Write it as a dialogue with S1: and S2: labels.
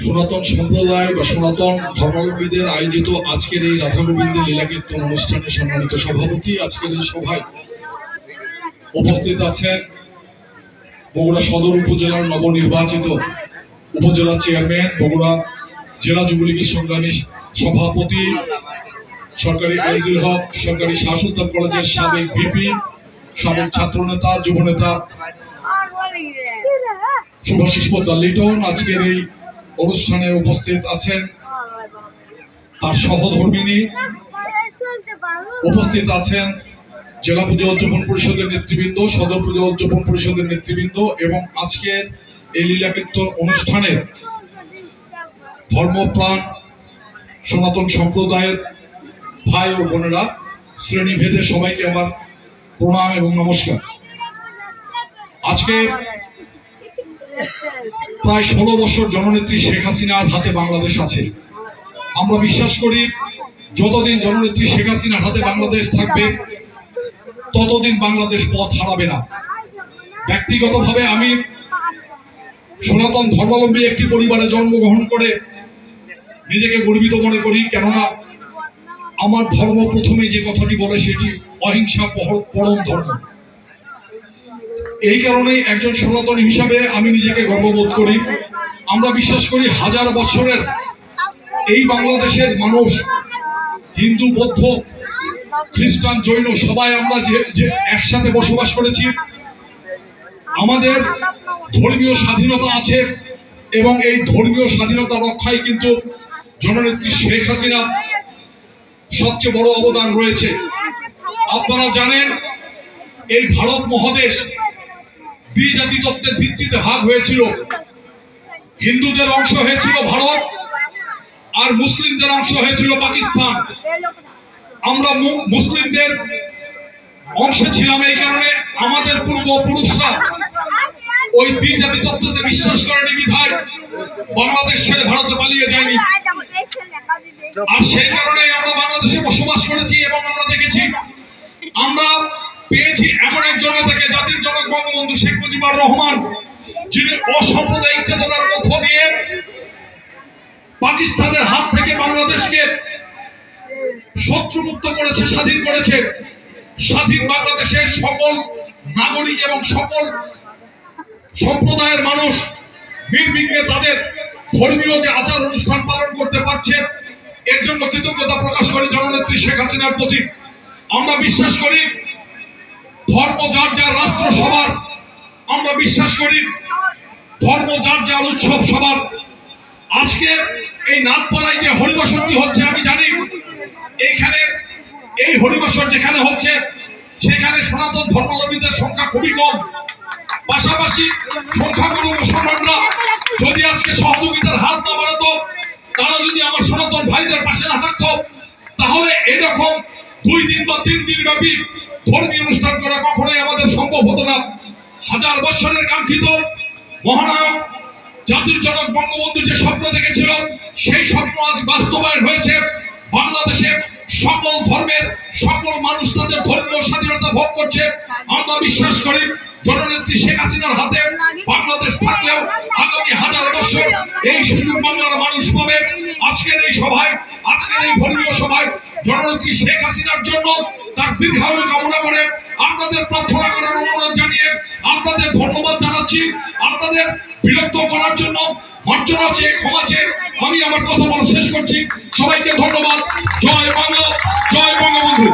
S1: সনাতন সম্প্রদায় বা সনাতন ধর্মাবলম্বীদের আয়োজিত আজকের এই রাধা গোবিন্দের লীলাকীর্তন অনুষ্ঠানের সম্মানিত সভাপতি আজকের এই সভায় উপস্থিত আছেন বগুড়া সদর উপজেলার নবনির্বাচিত উপজেলা চেয়ারম্যান, বগুড়া জেলা যুবলীগের সংগ্রামী সভাপতি, সরকারি আইজুল হক, সরকারি শাসুদ্দার কলেজের সাবেক ভিপি, সাবেক ছাত্রনেতা, যুবনেতা শুভাশিস পোদ্দার আজকের এই অনুষ্ঠানে উপস্থিত আছেন। তার সহধর্মিনী উপস্থিত আছেন জেলা পুজো উদযাপন পরিষদের নেতৃবৃন্দ, সদর পুজো উদযাপন পরিষদের নেতৃবৃন্দ এবং আজকের এই লীলাকীর্তন অনুষ্ঠানের ধর্মপ্রাণ সনাতন সম্প্রদায়ের ভাই ও বোনেরা, শ্রেণীভেদে সবাইকে আমার প্রণাম এবং নমস্কার। আজকে প্রায় ষোলো বছর জননেত্রী শেখ হাসিনার হাতে বাংলাদেশ আছে। আমরা বিশ্বাস করি, যতদিন জননেত্রী শেখ হাসিনার হাতে বাংলাদেশ থাকবে, ততদিন বাংলাদেশ পথ হারাবে না। ব্যক্তিগতভাবে আমি সনাতন ধর্মাবলম্বী একটি পরিবারে জন্মগ্রহণ করে নিজেকে গর্বিত মনে করি, কেননা আমার ধর্ম প্রথমে যে কথাটি বলে সেটি অহিংসা পরম ধর্ম। এই কারণেই একজন সনাতন হিসাবে আমি নিজেকে গর্ববোধ করি। আমরা বিশ্বাস করি হাজার বছরের এই বাংলাদেশের মানুষ হিন্দু, বৌদ্ধ, খ্রিস্টান, জৈন, সবাই আমরা যে একসাথে বসবাস করেছি। আমাদের ধর্মীয় স্বাধীনতা আছে এবং এই ধর্মীয় স্বাধীনতা রক্ষায় কিন্তু জননেত্রী শেখ হাসিনা সবচেয়ে বড় অবদান রয়েছে। আপনারা জানেন, এই ভারত মহাদেশ দ্বিজাতি তত্ত্বের ভিত্তিতে ভাগ হয়েছিল। হিন্দুদের অংশ হয়েছিল ভারত আর মুসলিমদের অংশ হয়েছিল পাকিস্তান। আমরা মুসলিমদের অংশে ছিলাম এই কারণে আমাদের পূর্বপুরুষরা ওই দ্বিজাতি তত্ত্বতে বিশ্বাস করেনি বিধায় বাংলাদেশ ছেড়ে ভারতে পালিয়ে যায়নি। আর সেই কারণে আমরা বাংলাদেশে বসবাস করেছি এবং আমরা দেখেছি, আমরা পেয়েছি এমন একজন নেতাকে, জাতির জনক বঙ্গবন্ধু শেখ মুজিবুর রহমান, যিনি অসাম্প্রদায়িক চেতনার মধ্য দিয়ে পাকিস্তানের হাত থেকে বাংলাদেশকে শত্রুমুক্ত করেছে, স্বাধীন করেছে। স্বাধীন বাংলাদেশের সকল নাগরিক এবং সকল সম্প্রদায়ের মানুষ নির্বিঘ্নে তাদের ধর্মীয় যে আচার অনুষ্ঠান পালন করতে পারছে, এর জন্য কৃতজ্ঞতা প্রকাশ করে জননেত্রী শেখ হাসিনার প্রতি। আমরা বিশ্বাস করি ধর্ম যার যার রাষ্ট্র সবার আমরা বিশ্বাস করি, ধর্ম যার যার উৎসব সবার আজকে এই নাথপাড়ায় যে হরিবাসরটি হচ্ছে, আমি জানি এইখানে, এই হরিবাসর যেখানে হচ্ছে, সেখানে সনাতন ধর্মাবলম্বীদের সংখ্যা খুবই কম। পাশাপাশি সংখ্যাগুরু মুসলমানরা যদি আজকে সহযোগিতার হাত না বাড়াতো, তারা যদি আমার সনাতন ভাইদের পাশে না থাকতো, তাহলে এরকম দুই দিন বা তিন দিন ব্যাপী ধর্মীয় কখনোই আমাদের সম্ভব হতো না। হাজার বছরের কাঙ্ক্ষিত মহানায়ক, জাতির জনক বঙ্গবন্ধু যে স্বপ্ন দেখেছিল, সেই স্বপ্ন আজ বাস্তবায়ন হয়েছে। বাংলাদেশের সকল ধর্মের, সকল মানুষ তাদের ধর্মীয় স্বাধীনতা ভোগ করছে। আমরা বিশ্বাস করি, জননেত্রী শেখ হাসিনার হাতে বাংলাদেশ থাকলেও আগামী হাজার বছর এই সুযোগ বাংলার মানুষ পাবে। আজকের এই সভায়, আজকের এই ধর্মীয় সভায় জননেত্রী শেখ হাসিনার জন্য তার দীর্ঘায়ু কামনা করে আপনাদের প্রার্থনা করার অনুরোধ জানিয়ে আপনাদের ধন্যবাদ জানাচ্ছি। আপনাদের বিরক্ত করার জন্য মর্যাদা আছে, ক্ষমা চেয়ে আমি আমার কথা বলা শেষ করছি। সবাইকে ধন্যবাদ। জয় বাংলা, জয় বঙ্গবন্ধু